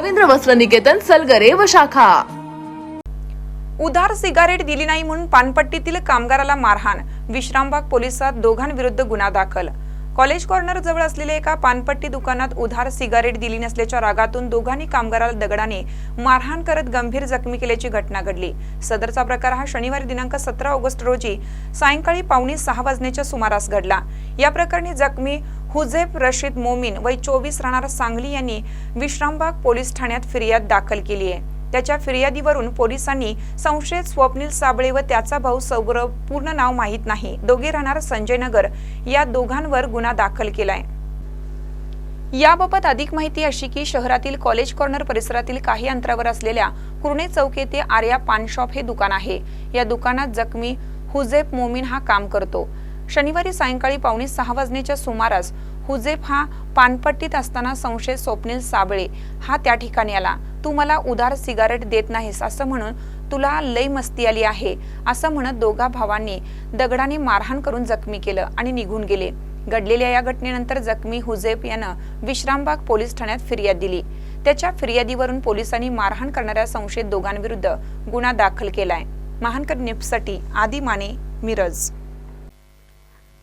रवींद्र वस्त्र निकेतन सलगरे व शाखा. उधार सिगारेट दिली नाही म्हणून पानपट्टीतील कामगाराला मारहाण विश्रामबाग पोलिसात दोघांविरुद्ध गुन्हा दाखल. कॉलेज कॉर्नर जवळ असलेल्या एका पानपट्टी दुकानात उधार सिगारेट दिली नसल्याच्या रागातून दोघांनी कामगाराला दगडाने मारहाण करत गंभीर जखमी केल्याची घटना घडली. सदरचा प्रकार हा शनिवारी दिनांक सतरा ऑगस्ट रोजी सायंकाळी पावणे सहा वाजण्याच्या सुमारास घडला. या प्रकरणी जखमी हुझेफ रशीद मोमीन वय चोवीस राहणार सांगली यांनी विश्रामबाग पोलीस ठाण्यात फिर्याद दाखल केली आहे. त्याच्या फिर्यादीवरून पोलिसांनी संशयित स्वप्नील साबळे व त्याचा भाऊ सौरभ पूर्ण नाव माहीत नाही. दोघे राहणार संजय नगर या दोघांवर गुन्हा दाखल केलाय. याबाबत अधिक माहिती अशी की शहरातील कॉलेज कॉर्नर परिसरातील काही अंतरावर असलेल्या कुर्णे चौक येथे आर्या पान शॉप हे दुकान आहे. या दुकानात जखमी हुजेब मोमीन हा काम करतो. शनिवारी सायंकाळी पावणे सहा वाजण्याच्या सुमारास हुजेफ हा पानपट्टीत असताना संशय स्वप्नील साबळे हा त्या ठिकाणी आला. तू मला उधार सिगारेट देत नाहीस असं म्हणून तुला लय मस्ती आली आहे असं म्हणत दोघा भावांनी दगडाने मारहाण करून जखमी केलं आणि निघून गेले. घडलेल्या या घटनेनंतर जखमी हुजेफ यानं विश्रामबाग पोलीस ठाण्यात फिर्याद दिली. त्याच्या फिर्यादीवरून पोलिसांनी मारहाण करणाऱ्या संशयित दोघांविरुद्ध गुन्हा दाखल केलाय. महानकर न्यूजसाठी आदी माने मिरज.